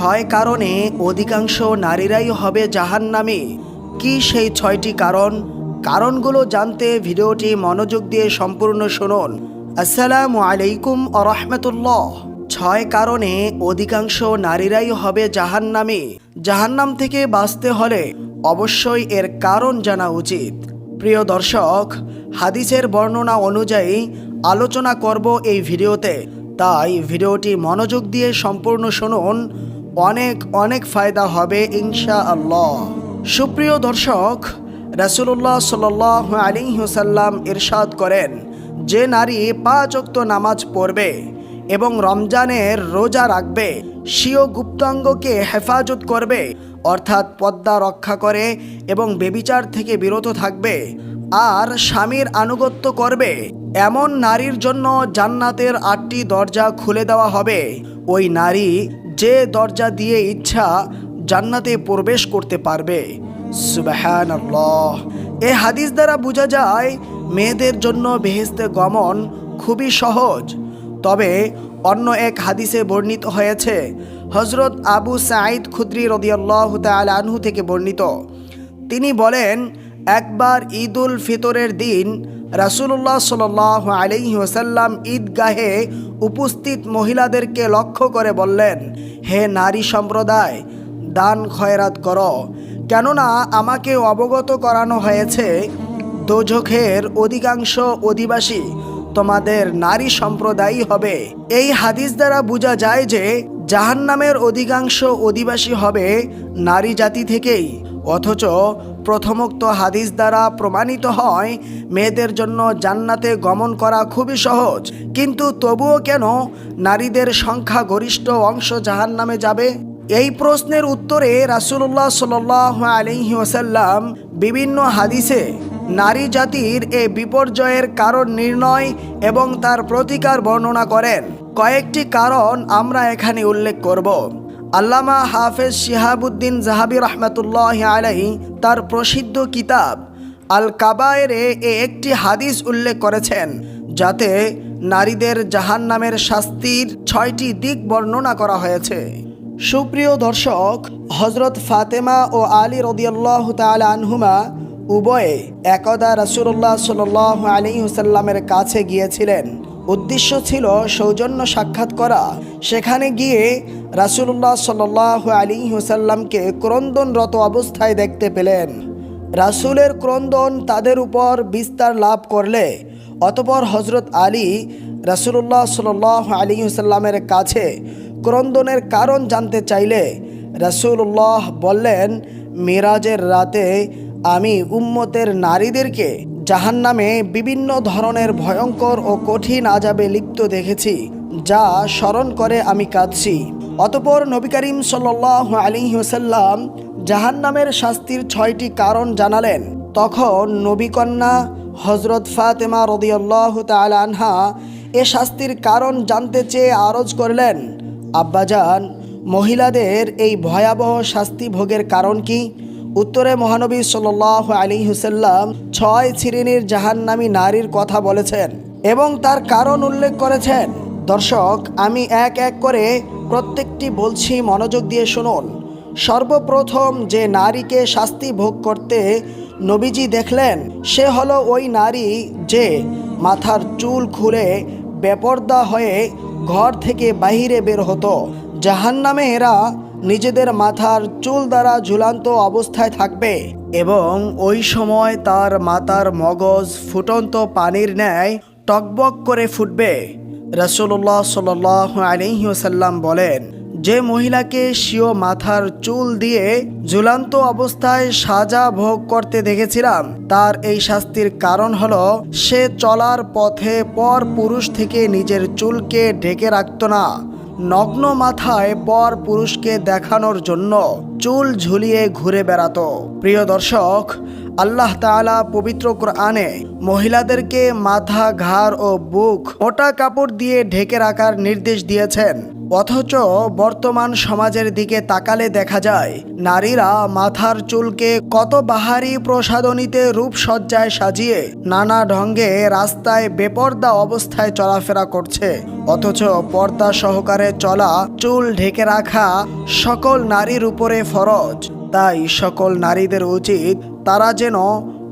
ছয় কারণে অধিকাংশ নারীরাই হবে জাহান্নামী। কি সেই ছয়টি কারণ? কারণগুলো জানতে ভিডিওটি মনোযোগ দিয়ে সম্পূর্ণ শুনুন। আসসালামু আলাইকুম আরহামতুল্লাহ ছয় কারণে অধিকাংশ নারীরাই হবে জাহান্নামী। জাহান্নাম থেকে বাঁচতে হলে অবশ্যই এর কারণ জানা উচিত। প্রিয় দর্শক, হাদিসের বর্ণনা অনুযায়ী আলোচনা করব এই ভিডিওতে। তাই ভিডিওটি মনোযোগ দিয়ে সম্পূর্ণ শুনুন। অনেক অনেক ফায়দা হবে ইনশা আল্লাহ সুপ্রিয় দর্শক রাসুল্লাহ সাল আলী হুসাল্লাম ইরশাদ করেন, যে নারী পাঁচ অক্ত নামাজ পড়বে এবং রমজানের রোজা রাখবে, স্বীয় গুপ্তাঙ্গকে হেফাজত করবে, অর্থাৎ পদ্মা রক্ষা করে এবং বেবিচার থেকে বিরত থাকবে, আর স্বামীর আনুগত্য করবে, এমন নারীর জন্য জান্নাতের আটটি দরজা খুলে দেওয়া হবে। ওই নারী যে দরজা দিয়ে ইচ্ছা জান্নাতে প্রবেশ করতে পারবে। এ হাদিস দ্বারা বোঝা যায়, মেয়েদের জন্য বেহেস্তে গমন খুবই সহজ। তবে অন্য এক হাদিসে বর্ণিত হয়েছে হজরত আবু সাঈদ খুদ্রি রদিয়াল্লাহ আনহু থেকে বর্ণিত। তিনি বলেন, একবার ঈদ উল ফিতরের দিন রাসুল্লাহ সাল আলহি ওসাল্লাম ঈদগাহে উপস্থিত মহিলাদেরকে লক্ষ্য করে বললেন, হে নারী সম্প্রদায়, দান খয়রাত করো। কেননা আমাকে অবগত করানো হয়েছে, দোজখের অধিকাংশ অধিবাসী তোমাদের নারী সম্প্রদায়ই হবে। এই হাদিস দ্বারা বোঝা যায় যে জাহান্নামের অধিকাংশ অধিবাসী হবে নারী জাতি থেকেই, অথচ প্রথমোক্ত হাদিস দ্বারা প্রমাণিত হয়, মেয়েদের জন্য জান্নাতে গমন করা খুবই সহজ। কিন্তু তবুও কেন নারীদের সংখ্যা গরিষ্ঠ অংশ জাহান্নামে যাবে? এই প্রশ্নের উত্তরে রাসুল্লাহ সাল আলহি ওসাল্লাম বিভিন্ন হাদিসে নারী জাতির এ বিপর্যয়ের কারণ নির্ণয় এবং তার প্রতিকার বর্ণনা করেন। কয়েকটি কারণ আমরা এখানে উল্লেখ করব। আল্লামা হাফেজ শিহাবুদ্দিন জাহাবি রহমতুল্লাহ আলাই তার প্রসিদ্ধ কিতাব আল কাবায়েরে এ একটি হাদিস উল্লেখ করেছেন, যাতে নারীদের জাহান নামের শাস্তির ছয়টি দিক বর্ণনা করা হয়েছে। সুপ্রিয় দর্শক হজরত ফাতেমা ও আলী রদিয়াল্লাহ তাল আনহুমা উভয়ে একদা রাসুল্লাহ সাল আলী হুসাল্লামের কাছে গিয়েছিলেন। উদ্দেশ্য ছিল সৌজন্য সাক্ষাৎ করা। সেখানে গিয়ে রাসুল্লাহ সাল আলী হুসাল্লামকে ক্রন্দনরত অবস্থায় দেখতে পেলেন। রাসুলের ক্রন্দন তাদের উপর বিস্তার লাভ করলে, অতপর হজরত আলী রাসুল্লাহ সাল আলী হুসাল্লামের কাছে ক্রন্দনের কারণ জানতে চাইলে রাসুল্লাহ বললেন, মিরাজের রাতে আমি উম্মতের নারীদেরকে জাহান্নামে বিভিন্ন ধরনের ভয়ঙ্কর ও কঠিন আজাবে লিপ্ত দেখেছি, যা স্মরণ করে আমি কাঁদছি। অতপর নবী করিম সাল আলী হুসাল্লাম জাহান্নামের শাস্তির ছয়টি কারণ জানালেন। তখন নবীকন্যা হজরত ফাতেমা রদিয়াল্লাহ তাল আনহা এ শাস্তির কারণ জানতে চেয়ে আরজ করলেন, আব্বাজান, মহিলাদের এই ভয়াবহ শাস্তি ভোগের কারণ কি? উত্তরে মহানবী সাল আলী হুসাল্লাম ছয় শ্রেণির জাহান্নামী নারীর কথা বলেছেন এবং তার কারণ উল্লেখ করেছেন। দর্শক, আমি এক এক করে প্রত্যেকটি বলছি মনোযোগ দিয়ে শুনুন। সর্বপ্রথম যে নারীকে শাস্তি ভোগ করতে নবীজি দেখলেন, সে হলো ওই নারী যে মাথার চুল খুলে বেপর্দা হয়ে ঘর থেকে বাহিরে বের হতো। জাহান্নামে এরা নিজেদের মাথার চুল দ্বারা ঝুলান্ত অবস্থায় থাকবে এবং ওই সময় তার মাতার মগজ ফুটন্ত পানির ন্যায় টকবক করে ফুটবে। রসুল্লাহ সাল আলিহাসাল্লাম বলেন, যে মহিলাকে স্বীয় মাথার চুল দিয়ে ঝুলান্ত অবস্থায় সাজা ভোগ করতে দেখেছিলাম, তার এই শাস্তির কারণ হল সে চলার পথে পর পুরুষ থেকে নিজের চুলকে ঢেকে রাখত না। নগ্ন মাথায় পর পুরুষকে দেখানোর জন্য চুল ঝুলিয়ে ঘুরে বেড়াতো। প্রিয় দর্শক আল্লাহ তাআলা পবিত্র কোরআনে মহিলাদেরকে মাথা, ঘাড় ও বুক মোটা কাপড় দিয়ে ঢেকে রাখার নির্দেশ দিয়েছেন। অথচ বর্তমান সমাজের দিকে তাকালে দেখা যায়, নারীরা মাথার চুলকে কত বাহারি প্রসাদনীতে রূপসজ্জায় সাজিয়ে নানা ঢঙ্গে রাস্তায় বেপর্দা অবস্থায় চলাফেরা করছে। অথচ পর্দা সহকারে চলা, চুল ঢেকে রাখা সকল নারীর উপরে ফরজ। তাই সকল নারীদের উচিত তারা যেন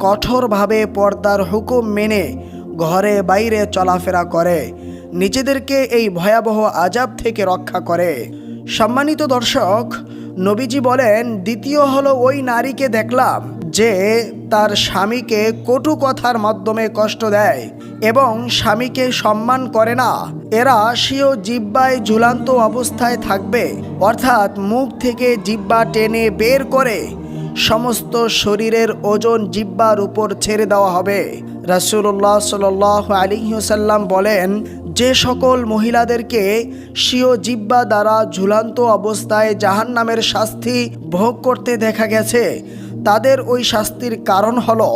কঠোরভাবে পর্দার হুকুম মেনে ঘরে বাইরে চলাফেরা করে, নিজেদেরকে এই ভয়াবহ আজাব থেকে রক্ষা করে। সম্মানিত দর্শক, নবীজি বলেন, দ্বিতীয় হলো ওই নারীকে দেখলাম যে তার স্বামীকে কটু কথার মাধ্যমে কষ্ট দেয় এবং স্বামীকে সম্মান করে না। এরা স্বীয় জিব্বায় ঝুলান্ত অবস্থায় থাকবে, অর্থাৎ মুখ থেকে জিব্বা টেনে বের করে সমস্ত শরীরের ওজন জিব্বার উপর ছেড়ে দেওয়া হবে। রাসুল্লাহ সাল আলিহাসাল্লাম বলেন, যে সকল মহিলাদেরকে স্বীয় জিব্বা দ্বারা ঝুলান্ত অবস্থায় জাহান নামের শাস্তি ভোগ করতে দেখা গেছে, তাদের ওই শাস্তির কারণ হলো,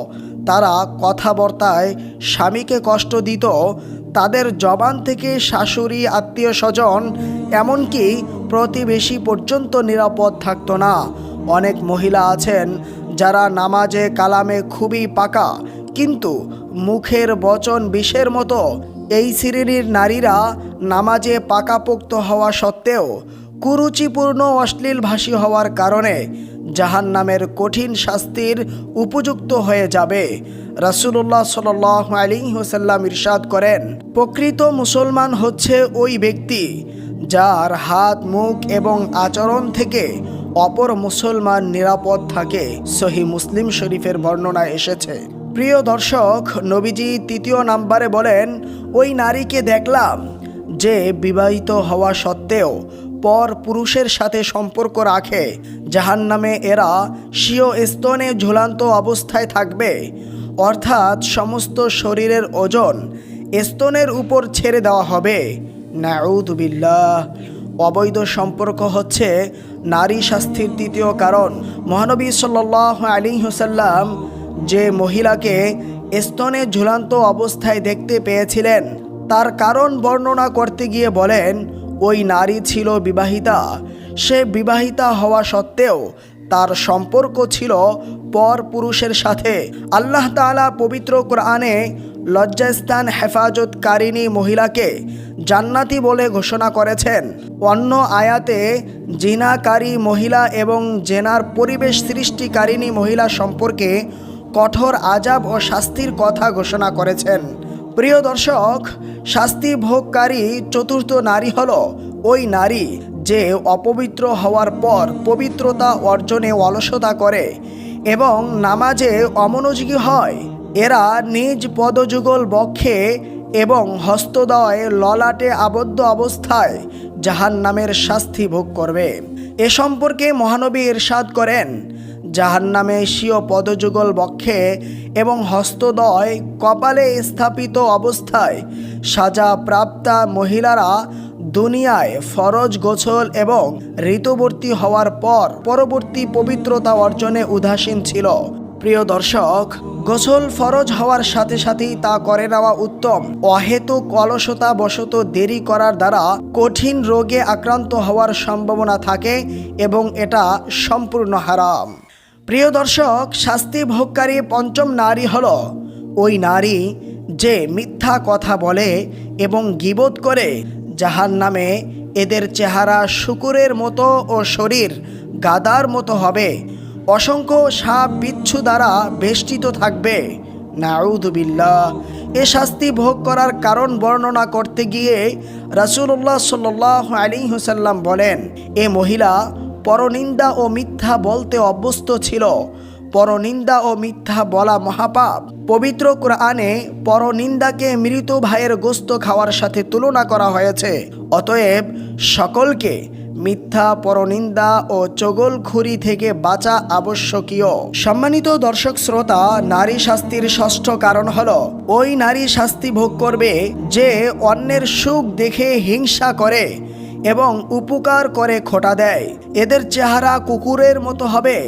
তারা কথাবার্তায় স্বামীকে কষ্ট দিত, তাদের জবান থেকে শাশুড়ি, আত্মীয় স্বজন, এমনকি প্রতিবেশী পর্যন্ত নিরাপদ থাকতো না। অনেক মহিলা আছেন যারা নামাজে, কালামে খুবই পাকা। কিন্তু মুখের বচন বিষের মতো এই শ্রেণির নারীরা নামাজে পাকাপোক্ত হওয়া সত্ত্বেও কুরুচিপূর্ণ অশ্লীল ভাষী হওয়ার কারণে জাহান নামের কঠিন শাস্তির উপযুক্ত হয়ে যাবে রাসুল্লাহ সাল আলী হোসাল্লাম ইরশাদ করেন। প্রকৃত মুসলমান হচ্ছে ওই ব্যক্তি যার হাত, মুখ এবং আচরণ থেকে অপর মুসলমান নিরাপদ থাকে, সহি মুসলিম শরীফের বর্ণনায় এসেছে। প্রিয় দর্শক, নবীজি তৃতীয় নাম্বারে বলেন, ওই নারীকে দেখলাম যে বিবাহিত হওয়া সত্ত্বেও পর পুরুষের সাথে সম্পর্ক রাখে জাহান নামে এরা স্বীয় স্তনে ঝুলান্ত অবস্থায় থাকবে। অর্থাৎ সমস্ত শরীরের ওজন স্তনের উপর ছেড়ে দেওয়া হবে। নাউদুবিল্লাহ অবৈধ সম্পর্ক হচ্ছে নারী শাস্তির তৃতীয় কারণ। মহানবী সাল্লাহ আলী হুসাল্লাম যে মহিলাকে স্তনে ঝুলান্ত অবস্থায় দেখতে পেয়েছিলেন, তার কারণ বর্ণনা করতে গিয়ে বলেন, ওই নারী ছিল বিবাহিতা। সে বিবাহিতা হওয়া সত্ত্বেও তার সম্পর্ক ছিল পর পুরুষের সাথে। আল্লাহ তাআলা পবিত্র কোরআনে লজ্জাস্থান হেফাজতকারিণী মহিলাকে জান্নাতি বলে ঘোষণা করেছেন। অন্য আয়াতে জিনাকারী মহিলা এবং জেনার পরিবেশ সৃষ্টিকারিণী মহিলা সম্পর্কে কঠোর আজাব ও শাস্তির কথা ঘোষণা করেছেন। প্রিয় দর্শক, শাস্তি ভোগকারী চতুর্থ নারী হল ওই নারী যে অপবিত্র হওয়ার পর পবিত্রতা অর্জনে অলসতা করে এবং নামাজে অমনোযোগী হয়, এরা নিজ পদযুগল বক্ষে এবং হস্তদয় ললাটে আবদ্ধ অবস্থায় জাহান নামের শাস্তি ভোগ করবে। এ সম্পর্কে মহানবী ইরশাদ করেন জাহান নামে স্বীয় পদযুগল বক্ষে এবং হস্তদয় কপালে স্থাপিত অবস্থায় সাজা প্রাপ্তা মহিলারা দুনিয়ায় ফরজ গোছল এবং ঋতুবর্তী হওয়ার পর পরবর্তী পবিত্রতা অর্জনে উদাসীন ছিল। প্রিয় দর্শক গোসল ফরজ হওয়ার সাথে সাথেই তা করে নেওয়া উত্তম। অহেতুক অলসতা বশত দেরি করার দ্বারা কঠিন রোগে আক্রান্ত হওয়ার সম্ভাবনা থাকে এবং এটা সম্পূর্ণ হারাম। প্রিয় দর্শক, শাস্তি ভোগকারী পঞ্চম নারী হল ওই নারী যে মিথ্যা কথা বলে এবং গিবোধ করে জাহান নামে এদের চেহারা শুকুরের মতো ও শরীর গাদার মতো হবে। অসংখ্য সাপ বিচ্ছু দ্বারা বেষ্টিত থাকবে। নাউদুবিল্লাহ এ শাস্তি ভোগ করার কারণ বর্ণনা করতে গিয়ে রাসুল্লাহ সাল্লাহ আলী হুসাল্লাম বলেন, এ মহিলা পরনিন্দা ও মিথ্যা বলতে অভ্যস্ত ছিল। পরনিন্দা ও মিথ্যা বলা মহাপাপ। পবিত্র কোরআনে পরনিন্দাকে মৃত ভাইয়ের গোস্ত খাওয়ার সাথে তুলনা করা হয়েছে। অতএব সকলকে মিথ্যা, পরনিন্দা ও চগলখুরি থেকে বাঁচা আবশ্যকীয়। সম্মানিত দর্শক শ্রোতা, নারী শাস্তির ষষ্ঠ কারণ হল, ওই নারী শাস্তি ভোগ করবে যে অন্যের সুখ দেখে হিংসা করে এবং উপকার করে খোটা দেয়। এদের চেহারা কুকুরের মতো হবে।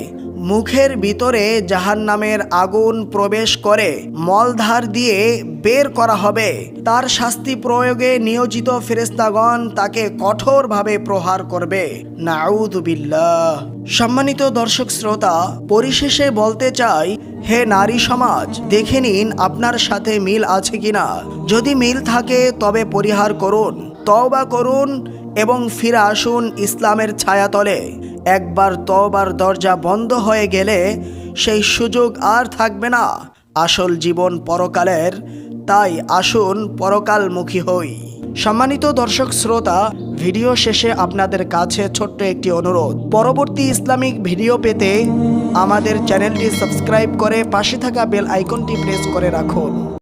মুখের ভিতরে জাহান্নামের আগুন প্রবেশ করে, মলধার দিয়ে বের করা হবে। তার শাস্তি প্রয়োগে নিয়োজিত ফেরেস্তাগণ তাকে কঠোরভাবে প্রহার করবে। নাউদুবিল্লাহ সম্মানিত দর্শক শ্রোতা, পরিশেষে বলতে চাই, হে নারী সমাজ, দেখে নিন আপনার সাথে মিল আছে কিনা। যদি মিল থাকে, তবে পরিহার করুন। তওবা করুন এবং ফিরে আসুন ইসলামের ছায়াতলে। একবার তওবার দরজা বন্ধ হয়ে গেলে সেই সুযোগ আর থাকবে না। আসল জীবন পরকালের, তাই আসুন পরকালমুখী হই। সম্মানিত দর্শক শ্রোতা, ভিডিও শেষে আপনাদের কাছে ছোট্ট একটি অনুরোধ। পরবর্তী ইসলামিক ভিডিও পেতে আমাদের চ্যানেলটি সাবস্ক্রাইব করে পাশে থাকা বেল আইকনটি প্রেস করে রাখুন।